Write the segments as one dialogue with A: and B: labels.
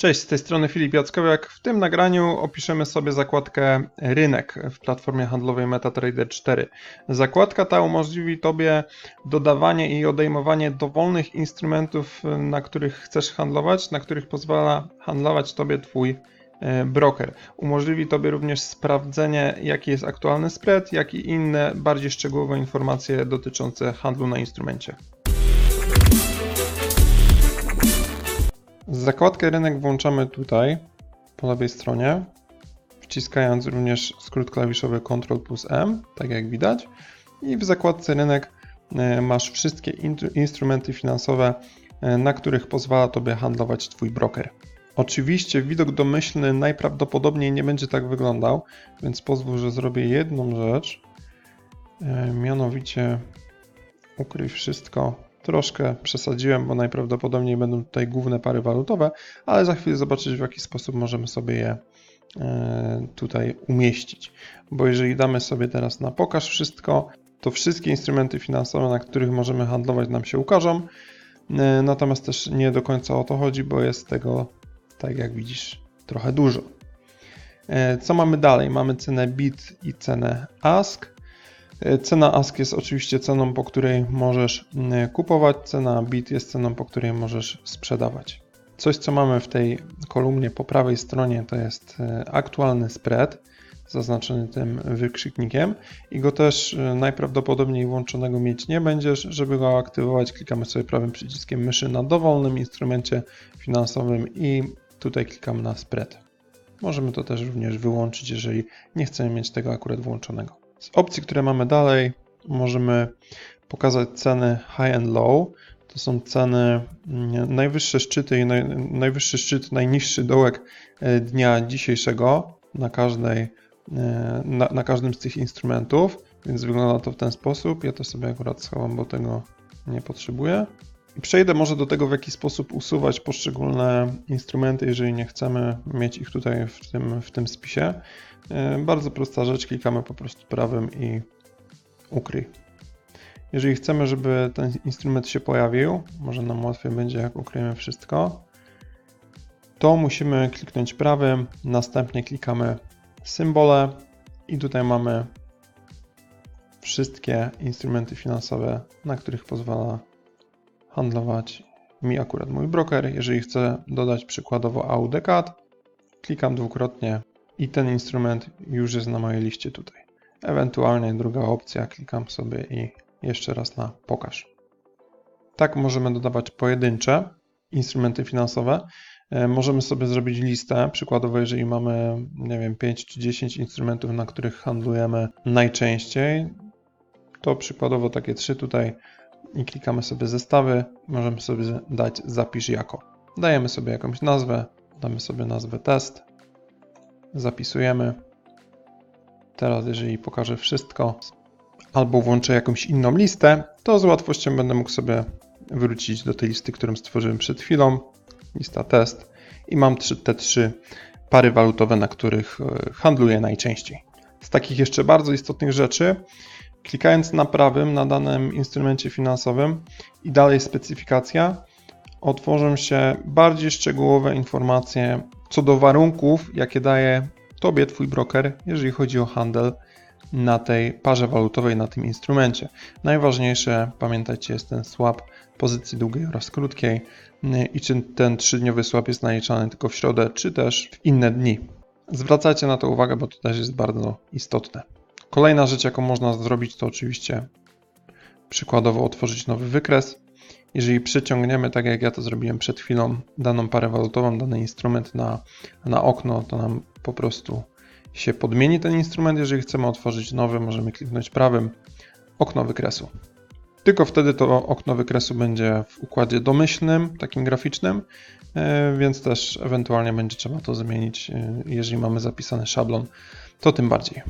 A: Cześć, z tej strony Filip Jackowiak. W tym nagraniu opiszemy sobie zakładkę rynek w platformie handlowej MetaTrader 4. Zakładka ta umożliwi Tobie dodawanie i odejmowanie dowolnych instrumentów, na których chcesz handlować, na których pozwala handlować Tobie Twój e, broker. Umożliwi Tobie również sprawdzenie, jaki jest aktualny spread, jak i inne bardziej szczegółowe informacje dotyczące handlu na instrumencie. Zakładkę rynek włączamy tutaj, po lewej stronie, wciskając również skrót klawiszowy Ctrl plus M, tak jak widać. I w zakładce rynek e, masz wszystkie in- instrumenty finansowe, e, na których pozwala Tobie handlować Twój broker. Oczywiście widok domyślny najprawdopodobniej nie będzie tak wyglądał, więc pozwól, że zrobię jedną rzecz. E, Mianowicie ukryj wszystko. Troszkę przesadziłem, bo najprawdopodobniej będą tutaj główne pary walutowe, ale za chwilę zobaczyć w jaki sposób możemy sobie je e, tutaj umieścić. Bo jeżeli damy sobie teraz na pokaż wszystko, to wszystkie instrumenty finansowe, na których możemy handlować nam się ukażą. E, Natomiast też nie do końca o to chodzi, bo jest tego, tak jak widzisz, trochę dużo. E, Co mamy dalej? Mamy cenę BIT i cenę ASK. Cena ASK jest oczywiście ceną, po której możesz mm, kupować, cena BIT jest ceną, po której możesz sprzedawać. Coś, co mamy w tej kolumnie po prawej stronie, to jest e, aktualny spread, zaznaczony tym wykrzyknikiem i go też e, najprawdopodobniej włączonego mieć nie będziesz. Żeby go aktywować, klikamy sobie prawym przyciskiem myszy na dowolnym instrumencie finansowym i tutaj klikamy na spread. Możemy to też również wyłączyć, jeżeli nie chcemy mieć tego akurat włączonego. Z opcji, które mamy dalej, możemy pokazać ceny high and low. To są ceny mm, najwyższe szczyty i naj, najwyższy szczyt, najniższy dołek e, dnia dzisiejszego na, każdej, e, na, na każdym z tych instrumentów, więc wygląda to w ten sposób. Ja to sobie akurat schowam, bo tego nie potrzebuję. Przejdę może do tego, w jaki sposób usuwać poszczególne instrumenty, jeżeli nie chcemy mieć ich tutaj w tym, w tym spisie. E, Bardzo prosta rzecz, klikamy po prostu prawym i ukryj. Jeżeli chcemy, żeby ten instrument się pojawił, może nam łatwiej będzie jak ukryjemy wszystko, to musimy kliknąć prawym, następnie klikamy symbole i tutaj mamy wszystkie instrumenty finansowe, na których pozwala handlować mi akurat mój broker. Jeżeli chcę dodać przykładowo AUDCAD, klikam dwukrotnie i ten instrument już jest na mojej liście tutaj. Ewentualnie druga opcja, klikam sobie i jeszcze raz na pokaż. Tak możemy dodawać pojedyncze instrumenty finansowe. E, Możemy sobie zrobić listę, przykładowo jeżeli mamy, nie wiem, 5 czy 10 instrumentów, na których handlujemy najczęściej, to przykładowo takie trzy tutaj i klikamy sobie zestawy, możemy sobie dać zapisz jako. Dajemy sobie jakąś nazwę, damy sobie nazwę test, zapisujemy. Teraz jeżeli pokażę wszystko albo włączę jakąś inną listę, to z łatwością będę mógł sobie wrócić do tej listy, którą stworzyłem przed chwilą. Lista test i mam te trzy pary walutowe, na których e, handluję najczęściej. Z takich jeszcze bardzo istotnych rzeczy, klikając na prawym na danym instrumencie finansowym i dalej specyfikacja, otworzą się bardziej szczegółowe informacje co do warunków, jakie daje Tobie Twój broker, jeżeli chodzi o handel na tej parze walutowej, na tym instrumencie. Najważniejsze, pamiętajcie, jest ten swap pozycji długiej oraz krótkiej yy, i czy ten trzydniowy swap jest naliczany tylko w środę, czy też w inne dni. Zwracajcie na to uwagę, bo to też jest bardzo istotne. Kolejna rzecz, jaką można zrobić, to oczywiście przykładowo otworzyć nowy wykres. Jeżeli przeciągniemy, tak jak ja to zrobiłem przed chwilą, daną parę walutową, dany instrument na, na okno, to nam po prostu się podmieni ten instrument. Jeżeli chcemy otworzyć nowy, możemy kliknąć prawym okno wykresu. Tylko wtedy to okno wykresu będzie w układzie domyślnym, takim graficznym, e, więc też ewentualnie będzie trzeba to zmienić, e, jeżeli mamy zapisany szablon, to tym bardziej.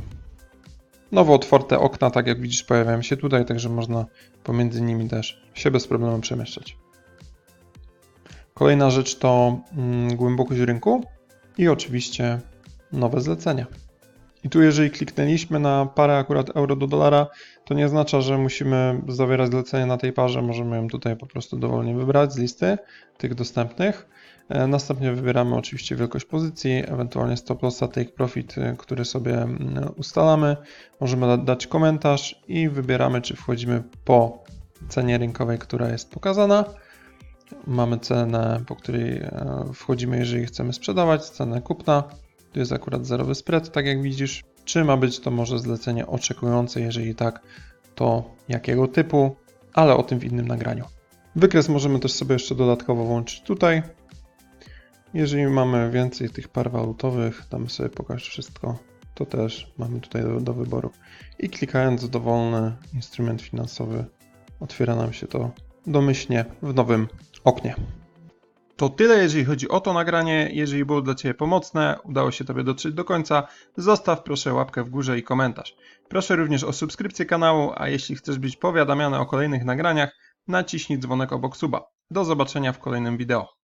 A: Nowo otwarte okna, tak jak widzisz, pojawiają się tutaj, także można pomiędzy nimi też się bez problemu przemieszczać. Kolejna rzecz to mm, głębokość rynku i oczywiście nowe zlecenia. I tu jeżeli kliknęliśmy na parę akurat euro do dolara, to nie oznacza, że musimy zawierać zlecenie na tej parze, możemy ją tutaj po prostu dowolnie wybrać z listy tych dostępnych. E, Następnie wybieramy oczywiście wielkość pozycji, ewentualnie stop lossa, take profit, e, który sobie ustalamy. Możemy da- dać komentarz i wybieramy, czy wchodzimy po cenie rynkowej, która jest pokazana. Mamy cenę, po której e, wchodzimy, jeżeli chcemy sprzedawać, cenę kupna. Tu jest akurat zerowy spread, tak jak widzisz. Czy ma być to może zlecenie oczekujące? Jeżeli tak, to jakiego typu? Ale o tym w innym nagraniu. Wykres możemy też sobie jeszcze dodatkowo włączyć tutaj. Jeżeli mamy więcej tych par walutowych, damy sobie pokaż wszystko, to też mamy tutaj do, do wyboru. I klikając dowolny instrument finansowy, otwiera nam się to domyślnie w nowym oknie. To tyle, jeżeli chodzi o to nagranie. Jeżeli było dla Ciebie pomocne, udało się Tobie dotrzeć do końca, zostaw proszę łapkę w górze i komentarz. Proszę również o subskrypcję kanału, a jeśli chcesz być powiadamiany o kolejnych nagraniach, naciśnij dzwonek obok suba. Do zobaczenia w kolejnym wideo.